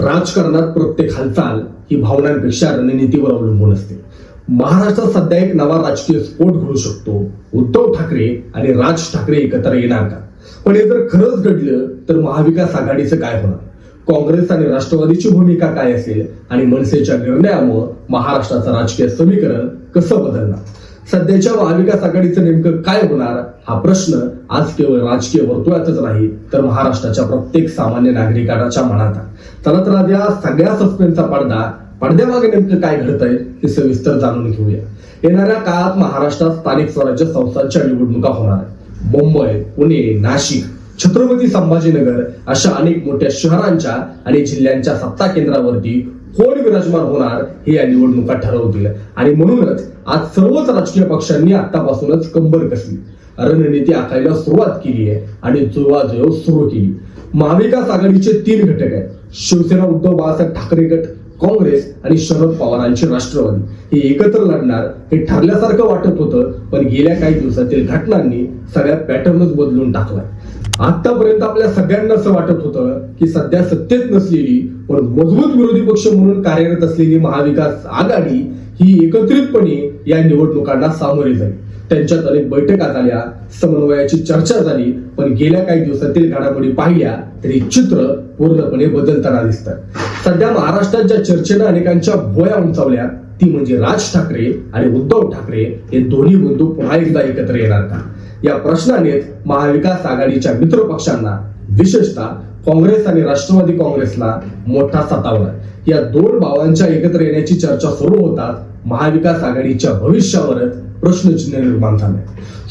राजकारणात प्रत्येक हालचाल ही भावनांपेक्षा रणनीतीवर अवलंबून असते. महाराष्ट्रात सध्या एक नवा राजकीय स्फोट घडू शकतो. उद्धव ठाकरे आणि राज ठाकरे एकत्र येणार का? पण हे जर खरंच घडलं तर महाविकास आघाडीचं काय होणार? काँग्रेस आणि राष्ट्रवादीची भूमिका काय असेल? आणि मनसेच्या निर्णयामुळे महाराष्ट्राचं राजकीय समीकरण कसं बदलणार? सध्याच्या महाविकास आघाडीचं नेमकं काय होणार हा प्रश्न आज केवळ राजकीय वर्तुळातच नाही तर महाराष्ट्राच्या प्रत्येक सामान्य नागरिकाच्या मनात चला तर आज या सगळ्या सस्पेन्सचा पडदा पडद्यामागे नेमकं काय घडतंय ते सविस्तर जाणून घेऊया. येणाऱ्या काळात महाराष्ट्रात स्थानिक स्वराज्य संस्थांच्या निवडणुका होणार आहेत. मुंबई पुणे नाशिक छत्रपती संभाजीनगर अशा अनेक मोठ्या शहरांच्या आणि जिल्ह्यांच्या सत्ता केंद्रावरती कोण विराजमान होणार हे या निवडणुका ठरवतील. आणि म्हणूनच आज सर्वच राजकीय पक्षांनी आतापासूनच कंबर कसली रणनीती आखायला सुरुवात केली आहे आणि जुळवाजुळव सुरू केली. महाविकास आघाडीचे तीन घटक आहेत. शिवसेना उद्धव बाळासाहेब ठाकरे गट काँग्रेस आणि शरद पवारांची राष्ट्रवादी. हे एकत्र लढणार हे ठरल्यासारखं वाटत होतं पण गेल्या काही दिवसातील घटनांनी सगळ्या पॅटर्नच बदलून टाकलाय आतापर्यंत आपल्या सगळ्यांना असं वाटत होतं की सध्या सत्तेत नसलेली पण मजबूत विरोधी पक्ष म्हणून कार्यरत असलेली महाविकास आघाडी ही एकत्रितपणे या निवडणुकांना सामोरे जाईल. त्यांच्यात अनेक बैठका झाल्या समन्वयाची चर्चा झाली पण गेल्या काही दिवसातील घडामोडी पाहिल्या तरी चित्र पूर्णपणे बदलताना दिसतं सध्या महाराष्ट्रात ज्या चर्चेनं अनेकांच्या भोया उंचावल्या ती म्हणजे राज ठाकरे आणि उद्धव ठाकरे हे दोन्ही बंधू पुन्हा एकदा एकत्र येणार का? या प्रश्नानेच महाविकास आघाडीच्या मित्र पक्षांना विशेषतः काँग्रेस आणि राष्ट्रवादी काँग्रेसला मोठा सतावला. या दोन भावांच्या एकत्र येण्याची चर्चा सुरू होतात महाविकास आघाडीच्या भविष्यावरच प्रश्नचिन्ह निर्माण झाले.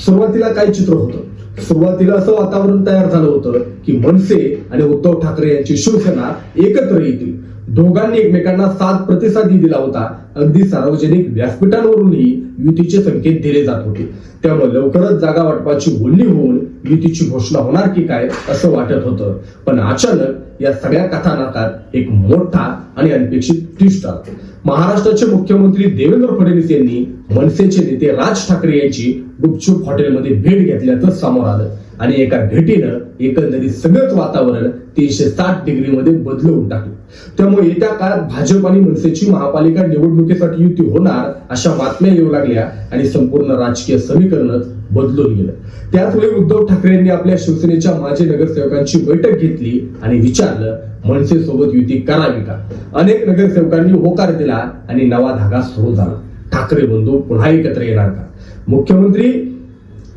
सुरुवातीला काय चित्र होतं. सुरुवातीला असं वातावरण तयार झालं होतं की मनसे आणि उद्धव ठाकरे यांची शिवसेना एकत्र येतील. दोघांनी एकमेकांना साथ प्रतिसादही दिला होता. अगदी सार्वजनिक व्यासपीठांवरूनही युतीचे संकेत दिले जात होते. त्यामुळे लवकरच जागा वाटपाची बोलणी होऊन युतीची घोषणा होणार की काय असं वाटत होतं. पण अचानक या सगळ्या कथानकात एक मोठा आणि अनपेक्षित ट्विस्ट आला. महाराष्ट्राचे मुख्यमंत्री देवेंद्र फडणवीस यांनी मनसेचे नेते राज ठाकरे यांची गुपचूप हॉटेलमध्ये भेट घेतल्याचं समोर आलं. आणि एका भेटीनं एकंदरीत सगळंच वातावरण तीनशे साठ डिग्री मध्ये बदलवून टाकलं. त्यामुळे येत्या काळात भाजप आणि मनसेची महापालिका निवडणुकीसाठी युती होणार अशा बातम्या येऊ लागल्या आणि संपूर्ण राजकीय समीकरणच बदलून गेलं. त्याच उद्धव ठाकरेंनी आपल्या शिवसेनेच्या माजी नगरसेवकांची बैठक घेतली आणि विचारलं मनसे सोबत युती करावी का? अनेक नगरसेवकांनी होकार दिला आणि नवा धागा सुरू झाला. ठाकरे बंधू पुन्हा एकत्र येणार का? मुख्यमंत्री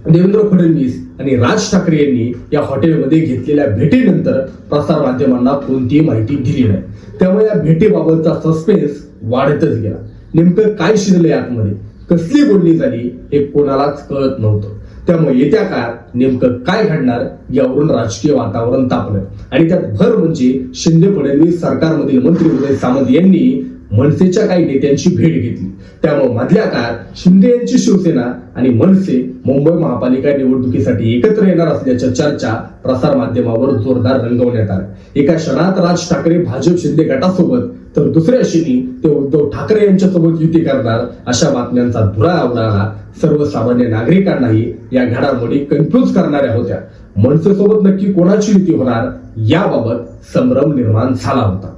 देवेंद्र फडणवीस आणि राज ठाकरे यांनी या हॉटेलमध्ये घेतलेल्या भेटीनंतर प्रसार माध्यमांना कोणतीही माहिती दिली नाही. त्यामुळे या भेटीबाबतचा सस्पेन्स वाढतच गेला. नेमकं काय शिरलंय आतमध्ये? कसली बोलणी झाली हे कोणालाच कळत नव्हतं. त्यामुळे येत्या काळात नेमकं काय घडणार यावरून राजकीय वातावरण तापलं आणि त्यात भर म्हणजे शिंदे फडणवीस सरकारमधील मंत्री उदय सामंत यांनी मनसेच्या काही नेत्यांची भेट घेतली. त्यामुळे मधल्या काळात शिंदे यांची शिवसेना आणि मनसे मुंबई महापालिका निवडणुकीसाठी एकत्र येणार असल्याच्या चर्चा प्रसार माध्यमावर जोरदार रंगवण्यात आल्या. एका क्षणात राज ठाकरे भाजप शिंदे गटासोबत तर दुसऱ्या क्षणी ते उद्धव ठाकरे यांच्यासोबत युती करणार अशा बातम्यांचा धुरा उडाला सर्वसामान्य नागरिकांनाही या घडामोडी कन्फ्युज करणाऱ्या होत्या. मनसेसोबत नक्की कोणाची युती होणार याबाबत संभ्रम निर्माण झाला होता.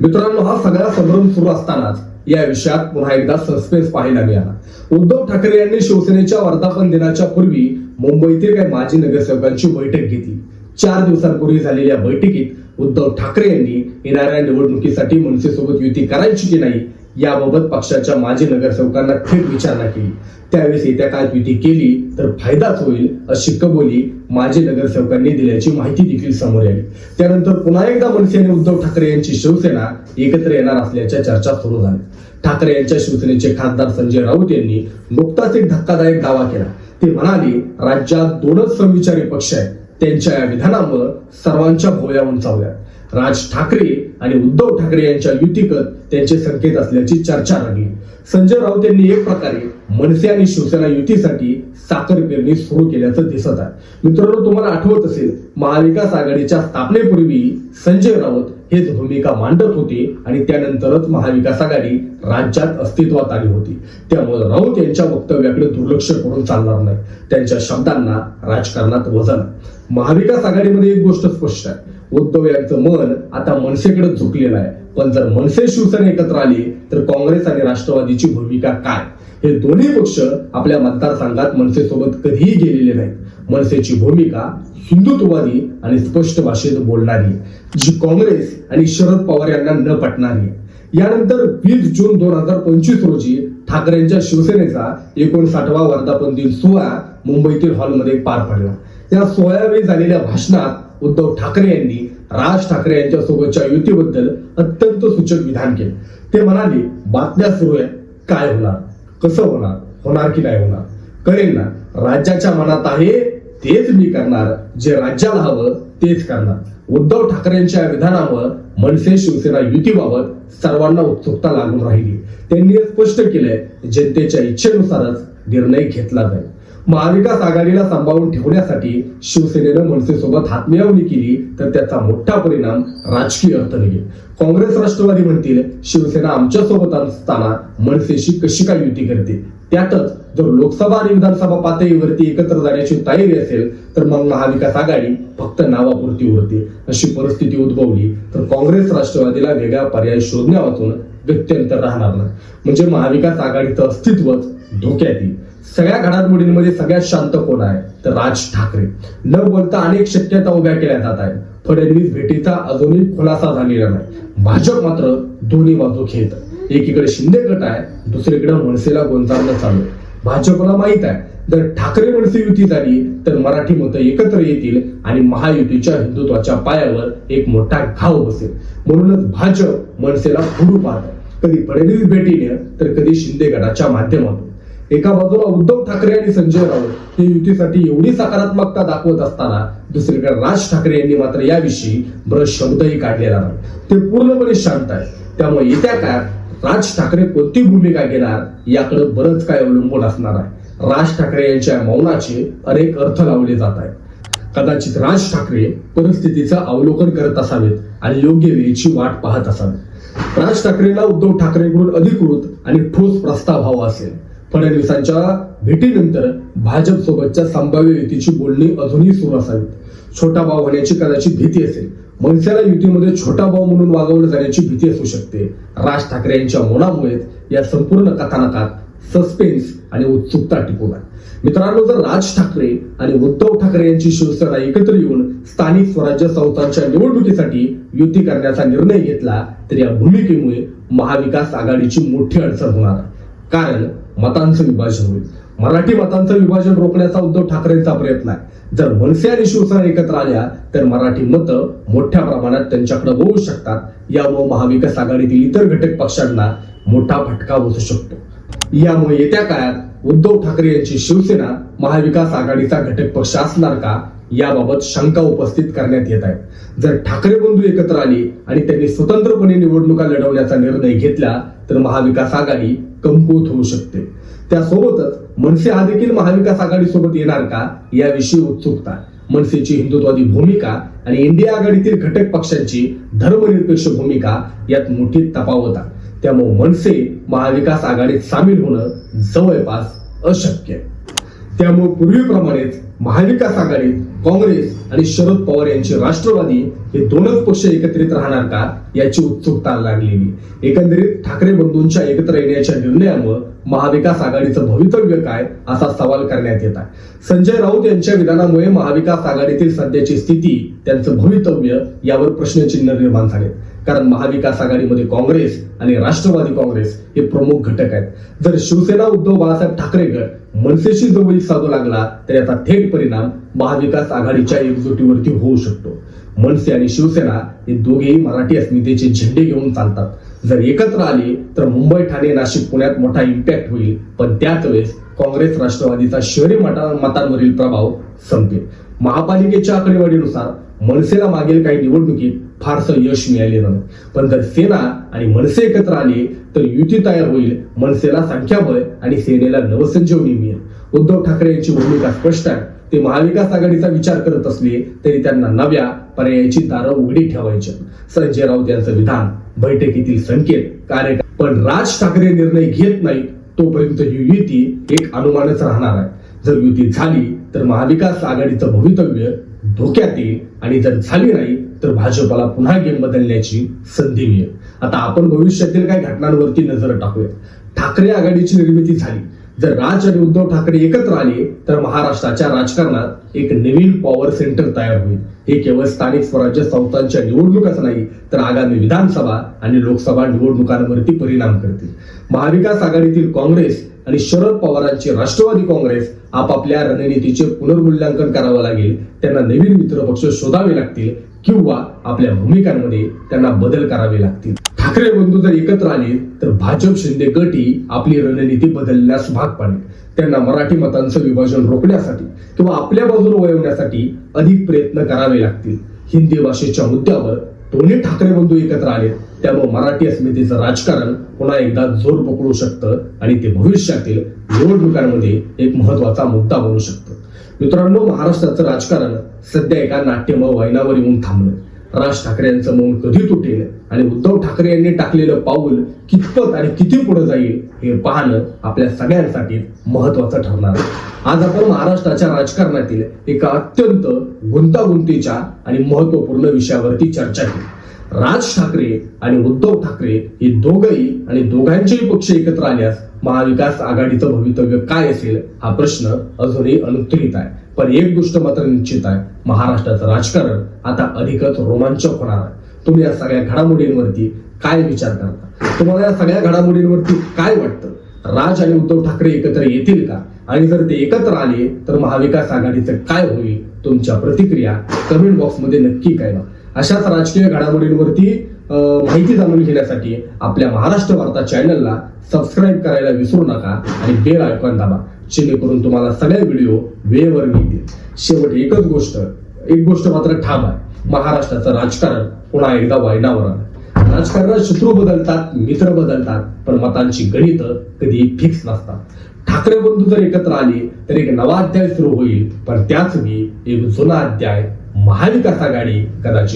मित्रांनो हा सगळा संभ्रम सुरू असतानाच या विषयात पुन्हा एकदा सस्पेन्स पाहायला मिळाला. उद्धव ठाकरे यांनी शिवसेनेच्या वर्धापन दिनाच्या पूर्वी मुंबईतील काही माजी नगरसेवकांची बैठक घेतली. चार दिवसांपूर्वी झालेल्या बैठकीत उद्धव ठाकरे यांनी येणाऱ्या निवडणुकीसाठी मनसेसोबत युती करायची की नाही याबाबत पक्षाच्या माजी नगरसेवकांना थेट विचारणा केली. त्यावेळेस येत्या काळात युती केली तर फायदाच होईल अशी कबोली माजी नगरसेवकांनी दिल्याची माहिती देखील समोर आली. त्यानंतर पुन्हा एकदा मनसे आणि उद्धव ठाकरे यांची शिवसेना एकत्र येणार असल्याच्या चर्चा सुरू झाल्या. ठाकरे यांच्या शिवसेनेचे खासदार संजय राऊत यांनी नुकताच एक धक्कादायक दावा केला. ते म्हणाले राज्यात दोनच समविचारी पक्ष आहेत. त्यांच्या या विधानामुळे सर्वांच्या भोवया उंचावल्या. राज ठाकरे आणि उद्धव ठाकरे यांच्या युतीकत त्यांचे संकेत असल्याची चर्चा रंगली संजय राऊत यांनी एक प्रकारे मनसे आणि शिवसेना युतीसाठी साखर पेरणी सुरू केल्याचं दिसत आहे. मित्रांनो तुम्हाला आठवत असेल महाविकास आघाडीच्या स्थापनेपूर्वी संजय राऊत हेच भूमिका मांडत होते आणि त्यानंतरच महाविकास आघाडी राज्यात अस्तित्वात आली होती. त्यामुळे राऊत यांच्या वक्तव्याकडे दुर्लक्ष करून चालणार नाही. त्यांच्या शब्दांना राजकारणात वजन महाविकास आघाडीमध्ये एक गोष्ट स्पष्ट आहे. उद्धव यांचं मन आता मनसेकडे झुकलेलं आहे. पण जर मनसे शिवसेना एकत्र आली तर काँग्रेस आणि राष्ट्रवादीची भूमिका काय? हे दोन्ही पक्ष आपल्या मतदारसंघात मनसेसोबत कधीही गेलेले नाहीत. मनसेची भूमिका हिंदुत्ववादी आणि स्पष्ट भाषेत बोलणारी जी काँग्रेस आणि शरद पवार यांना न पटणारी यानंतर वीस जून दोन हजार पंचवीस रोजी ठाकरेंच्या शिवसेनेचा एकोणसाठवा वर्धापन दिन सोहळा मुंबईतील हॉलमध्ये पार पडला. या सोळावेळी झालेल्या भाषणात उद्धव ठाकरे यांनी राज ठाकरे यांच्या सोबतच्या युतीबद्दल अत्यंत सूचक विधान केले. ते म्हणाले बातम्या सुरू आहे. काय होणार? कसं होणार? होणार की नाही होणार? करेन ना? राज्याच्या मनात आहे तेच मी करणार. जे राज्याला हवं तेच करणार. उद्धव ठाकरेंच्या विधानावर मनसे शिवसेना युतीबाबत सर्वांना उत्सुकता लागून राहिली. त्यांनी स्पष्ट केलंय जनतेच्या इच्छेनुसारच निर्णय घेतला जाईल. महाविकास आघाडीला सांभाळून ठेवण्यासाठी शिवसेनेनं मनसेसोबत हातमिळवणी केली तर त्याचा मोठा परिणाम राजकीय अर्थ निघेल काँग्रेस राष्ट्रवादी म्हणतील शिवसेना आमच्यासोबत असताना मनसेशी कशी काय युती करते? त्यातच जर लोकसभा आणि विधानसभा पातळीवरती एकत्र जाण्याची तयारी असेल तर मग महाविकास आघाडी फक्त नावापुरती उरते अशी परिस्थिती उद्भवली तर काँग्रेस राष्ट्रवादीला वेगळा पर्याय शोधण्यापासून व्यत्यंतर राहणार नाही. म्हणजे महाविकास आघाडीचं अस्तित्वच धोक्यात येईल. सगळ्या घडामोडींमध्ये सगळ्यात शांत कोण आहे? तर राज ठाकरे. न बोलता अनेक शक्यता उभ्या केल्या जात आहेत. फडणवीस भेटीचा अजूनही खुलासा झालेला नाही. भाजप मात्र दोन्ही बाजू खेळत एकीकडे शिंदे गट आहे दुसरीकडे मनसेला गोंजारणं चालू. भाजपला माहीत आहे जर ठाकरे मनसे युती झाली तर मराठी मतं एकत्र येतील आणि महायुतीच्या हिंदुत्वाच्या पायावर एक मोठा घाव बसेल. म्हणूनच भाजप मनसेला पुढू पाहत कधी फडणवीस भेटीने तर कधी शिंदे गटाच्या माध्यमातून. एका बाजूला उद्धव ठाकरे आणि संजय राऊत हे युतीसाठी एवढी सकारात्मकता दाखवत असताना दुसरीकडे राज ठाकरे यांनी मात्र याविषयी ब्रश शब्दही काढलेला नाही. ते पूर्णपणे शांत आहे त्यामुळे येत्या काळात राज ठाकरे कोणती भूमिका घेणार याकडे बरंच काय अवलंबून असणार आहे. राज ठाकरे यांच्या मौनाचे अनेक अर्थ लावले जात आहेत. कदाचित राज ठाकरे परिस्थितीचं अवलोकन करत असावेत आणि योग्य वेळेची वाट पाहत असावेत. राज ठाकरेला उद्धव ठाकरेकडून अधिकृत आणि ठोस प्रस्ताव हवा असेल. फडणवीसांच्या भेटीनंतर भाजप सोबतच्या संभाव्य युतीची बोलणी अजूनही सुरू असावीत छोटा भाव होण्याची कदाचित भीती असेल. मनसेला युतीमध्ये छोटा भाव म्हणून वागवलं जाण्याची भीती असू शकते. राज ठाकरे यांच्या मुलामुळे या संपूर्ण कथानकात सस्पेन्स आणि उत्सुकता टिकून आहे. मित्रांनो जर राज ठाकरे आणि उद्धव ठाकरे यांची शिवसेना एकत्र येऊन स्थानिक स्वराज्य संस्थांच्या निवडणुकीसाठी युती करण्याचा निर्णय घेतला तर या भूमिकेमुळे महाविकास आघाडीची मोठी अडचण होणार कारण मतांचं विभाजन होईल. मराठी मतांचं विभाजन रोखण्याचा उद्धव ठाकरेंचा प्रयत्न आहे. जर मनसे आणि शिवसेना एकत्र आल्या तर मराठी मतं मोठ्या प्रमाणात त्यांच्याकडे होऊ शकतात. यामुळे महाविकास आघाडीतील इतर घटक पक्षांना मोठा फटका बसू शकतो. यामुळे येत्या काळात उद्धव ठाकरे यांची शिवसेना महाविकास आघाडीचा घटक पक्ष असणार का? याबाबत शंका उपस्थित करण्यात येत आहे जर ठाकरे बंधू एकत्र आली आणि त्यांनी स्वतंत्रपणे निवडणुका लढवण्याचा निर्णय घेतला तर महाविकास आघाडी कमकुवत होऊ शकते. त्यासोबतच मनसे हा देखील महाविकास आघाडी सोबत येणार का याविषयी उत्सुकता. मनसेची हिंदुत्वादी भूमिका आणि इंडिया आघाडीतील घटक पक्षांची धर्मनिरपेक्ष भूमिका यात मोठी तपावत आहे त्यामुळे मनसे महाविकास आघाडीत सामील होणं जवळपास अशक्य. आहे त्यामुळे पूर्वीप्रमाणेच महाविकास आघाडीत काँग्रेस आणि शरद पवार यांचे राष्ट्रवादी हे दोनच पक्ष एकत्रित राहणार का याची उत्सुकता लागलेली. एकंदरीत ठाकरे बंधूंच्या एकत्र येण्याच्या निर्णयामुळे महाविकास आघाडीचं भवितव्य काय असा सवाल करण्यात येत आहे. संजय राऊत यांच्या विधानामुळे महाविकास आघाडीतील सध्याची स्थिती त्यांचं भवितव्य यावर प्रश्नचिन्ह निर्माण झाले कारण महाविकास आघाडीमध्ये काँग्रेस आणि राष्ट्रवादी काँग्रेस हे प्रमुख घटक आहेत. जर शिवसेना उद्धव बाळासाहेब ठाकरे गट मनसेशी जवळीक साधू लागला तर याचा थेट परिणाम महाविकास आघाडीच्या एकजुटीवरती होऊ शकतो. मनसे आणि शिवसेना हे दोघेही मराठी अस्मितेचे झेंडे घेऊन चालतात. जर एकत्र आले तर मुंबई ठाणे नाशिक पुण्यात मोठा इम्पॅक्ट होईल. पण त्याच वेळेस काँग्रेस राष्ट्रवादीचा शहरी मता मतांवरील प्रभाव संपेल. महापालिकेच्या आकडेवारीनुसार मनसेला मागील काही निवडणुकीत फारसं यश मिळाले नाही पण जर सेना आणि मनसे एकत्र आले तर युती तयार होईल मनसेला संख्याबळ आणि सेनेला नवसंजीवनी मिळेल. उद्धव ठाकरे यांची भूमिका स्पष्ट आहे. ते महाविकास आघाडीचा विचार करत असले तरी त्यांना नव्या पर्यायाची दारं उघडी ठेवायची. संजय राऊत यांचं विधान बैठकीतील संकेत कार्य पण राज ठाकरे निर्णय घेत नाहीत तोपर्यंत ही युती एक अनुमानच राहणार आहे. जर युती झाली तर महाविकास आघाडीचं भवितव्य धोक्यात येईल आणि जर झाली नाही तर भाजपला पुन्हा गेम बदलण्याची संधी मिळेल. आता आपण भविष्यातील काही घटनांवरती नजर टाकूया. ठाकरे आघाडीची निर्मिती झाली. जर राज आणि उद्धव ठाकरे एकत्र आले तर महाराष्ट्राच्या राजकारणात एक नवीन पॉवर सेंटर तयार होईल. हे केवळ स्थानिक स्वराज्य संस्थांच्या निवडणुकाच नाही तर आगामी विधानसभा आणि लोकसभा निवडणुकांवरती परिणाम करतील. महाविकास आघाडीतील काँग्रेस आणि शरद पवारांचे राष्ट्रवादी काँग्रेस आपापल्या रणनीतीचे पुनर्मूल्यांकन करावं लागेल. त्यांना नवीन मित्रपक्ष शोधावे लागतील. किंवा आपल्या भूमिकांमध्ये त्यांना बदल करावे लागतील. ठाकरे बंधू जर एकत्र आले तर भाजप शिंदे गटी आपली रणनीती बदलण्यास भाग पाडेल. त्यांना मराठी मतांचं विभाजन रोखण्यासाठी किंवा आपल्या बाजूला वळवण्यासाठी अधिक प्रयत्न करावे लागतील. हिंदी भाषेच्या मुद्द्यावर दोन्ही ठाकरे बंधू एकत्र आले त्यामुळे मराठी अस्मितेचं राजकारण पुन्हा एकदा जोर पकडू शकतं आणि ते भविष्यातील निवडणुकांमध्ये एक महत्त्वाचा मुद्दा बनू शकतं. मित्रांनो महाराष्ट्राचं राजकारण सध्या एका नाट्यमय वैनावर येऊन थांबलं. राज ठाकरे यांचं मौन कधी तुटेल आणि उद्धव ठाकरे यांनी टाकलेलं पाऊल कितपत आणि किती पुढे जाईल हे पाहणं आपल्या सगळ्यांसाठी महत्वाचं ठरणार आहे. आज आपण महाराष्ट्राच्या राजकारणातील एका अत्यंत गुंतागुंतीच्या आणि महत्त्वपूर्ण विषयावरती चर्चा केली. राज ठाकरे आणि उद्धव ठाकरे हे दोघही आणि दोघांचेही पक्ष एकत्र आल्यास महाविकास आघाडीचं भवितव्य काय असेल हा प्रश्न अजूनही अनुत्तरित आहे. पण एक गोष्ट मात्र निश्चित आहे. महाराष्ट्राचं राजकारण आता अधिकच रोमांचक होणार आहे. तुम्ही या सगळ्या घडामोडींवरती काय विचार करता? तुम्हाला या सगळ्या घडामोडींवरती काय वाटतं? राज आणि उद्धव ठाकरे एकत्र येतील का? आणि जर ते एकत्र आले तर महाविकास आघाडीचं काय होईल? तुमच्या प्रतिक्रिया कमेंट बॉक्समध्ये नक्की कळवा. अशाच राजकीय घडामोडींवरती अं, माहिती जाणून घेण्यासाठी आपल्या महाराष्ट्र वार्ता चॅनलला सबस्क्राईब करायला विसरू नका आणि बेल आयकॉन दाबा. जेणेकरून तुम्हाला सगळे व्हिडिओ वेळेवर मिळतील. शेवट एकच गोष्ट एक गोष्ट मात्र ठाम आहे. महाराष्ट्राचं राजकारण पुन्हा एकदा वायनावर आलं. राजकारणात शत्रू बदलतात मित्र बदलतात पण मतांची गणित कधी फिक्स नसतात. ठाकरे बंधू जर एकत्र आले तर एक नवा अध्याय सुरू होईल. पण त्याच वेळी एक जुना अध्याय महाविकास आघाडी कदाचित